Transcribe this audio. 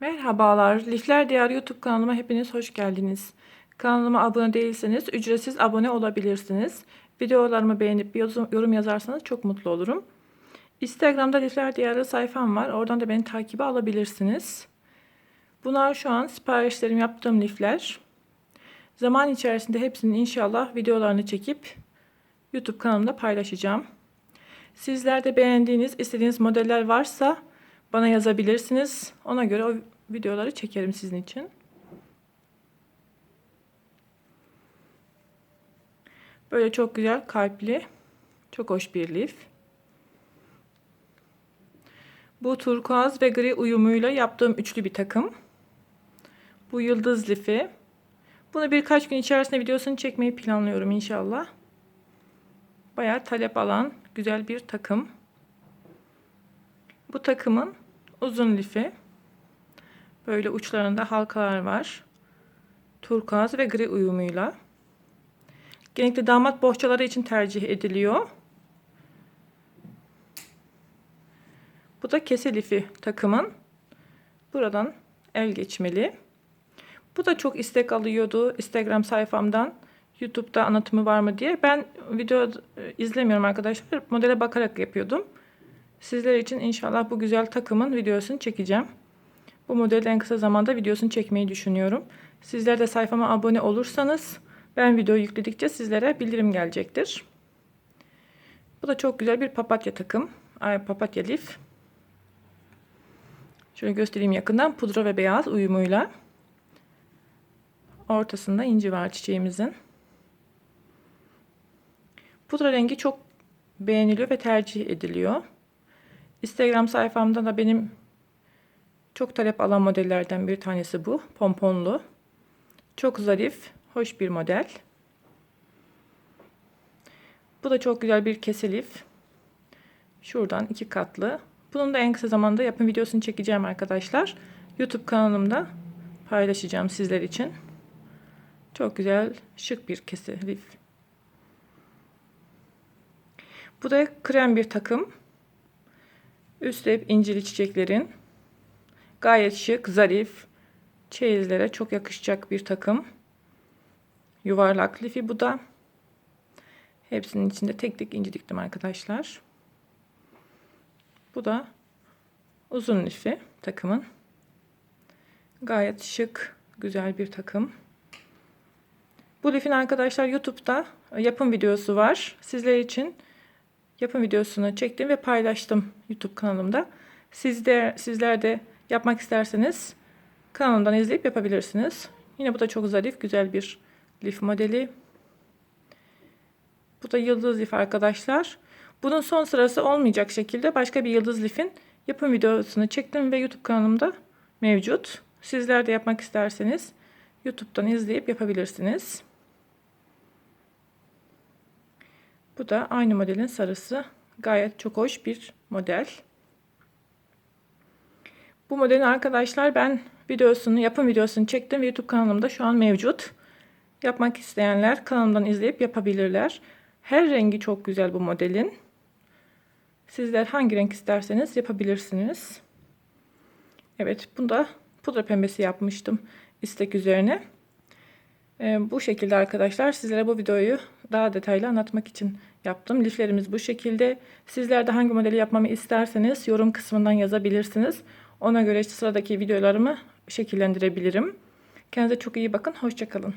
Merhabalar, Lifler Diyarı YouTube kanalıma hepiniz hoş geldiniz. Kanalıma abone değilseniz ücretsiz abone olabilirsiniz. Videolarımı beğenip bir yorum yazarsanız çok mutlu olurum. Instagram'da Lifler Diyarı sayfam var. Oradan da beni takibe alabilirsiniz. Bunlar şu an siparişlerim yaptığım lifler. Zaman içerisinde hepsinin inşallah videolarını çekip YouTube kanalımda paylaşacağım. Sizler de beğendiğiniz, istediğiniz modeller varsa bana yazabilirsiniz. Ona göre o videoları çekerim sizin için. Böyle çok güzel kalpli, çok hoş bir lif. Bu turkuaz ve gri uyumuyla yaptığım üçlü bir takım. Bu yıldız lifi. Bunu birkaç gün içerisinde videosunu çekmeyi planlıyorum inşallah. Bayağı talep alan güzel bir takım. Bu takımın uzun lifi. Böyle uçlarında halkalar var. Turkuaz ve gri uyumuyla. Genellikle damat bohçaları için tercih ediliyor. Bu da kese lifi takımın. Buradan el geçmeli. Bu da çok istek alıyordu Instagram sayfamdan. YouTube'da anlatımı var mı diye. Ben video e, izlemiyorum arkadaşlar. Modele bakarak yapıyordum. Sizler için inşallah bu güzel takımın videosunu çekeceğim. Bu modeli en kısa zamanda videosunu çekmeyi düşünüyorum. Sizler de sayfama abone olursanız ben video yükledikçe sizlere bildirim gelecektir. Bu da çok güzel bir papatya takım. Ay, papatya lif. Şöyle göstereyim yakından. Pudra ve beyaz uyumuyla. Ortasında inci var çiçeğimizin. Pudra rengi çok beğeniliyor ve tercih ediliyor. Instagram sayfamda da benim çok talep alan modellerden bir tanesi bu. Pomponlu. Çok zarif, hoş bir model. Bu da çok güzel bir keselif. Şuradan iki katlı. Bunun da en kısa zamanda yapım videosunu çekeceğim arkadaşlar. YouTube kanalımda paylaşacağım sizler için. Çok güzel, şık bir keselif. Bu da krem bir takım. Üstü hep incili çiçeklerin. Gayet şık, zarif. Çeyizlere çok yakışacak bir takım. Yuvarlak lifi bu da. Hepsinin içinde tek tek inci diktim arkadaşlar. Bu da uzun lifi takımın. Gayet şık, güzel bir takım. Bu lifin arkadaşlar YouTube'da yapım videosu var. Sizler için yapım videosunu çektim ve paylaştım YouTube kanalımda. Siz de, sizler de yapmak isterseniz kanalımdan izleyip yapabilirsiniz. Yine bu da çok zarif, güzel bir lif modeli. Bu da yıldız lif arkadaşlar. Bunun son sırası olmayacak şekilde başka bir yıldız lifin yapım videosunu çektim ve YouTube kanalımda mevcut. Sizler de yapmak isterseniz YouTube'dan izleyip yapabilirsiniz. Bu da aynı modelin sarısı. Gayet çok hoş bir model. Bu modelin arkadaşlar ben videosunu, yapım videosunu çektim YouTube kanalımda şu an mevcut. Yapmak isteyenler kanalımdan izleyip yapabilirler. Her rengi çok güzel bu modelin. Sizler hangi renk isterseniz yapabilirsiniz. Evet, bunda pudra pembesi yapmıştım istek üzerine. Ee, bu şekilde arkadaşlar sizlere bu videoyu daha detaylı anlatmak için yaptım. Liflerimiz bu şekilde. Sizler de hangi modeli yapmamı isterseniz yorum kısmından yazabilirsiniz. Ona göre sıradaki videolarımı şekillendirebilirim. Kendinize çok iyi bakın. Hoşçakalın.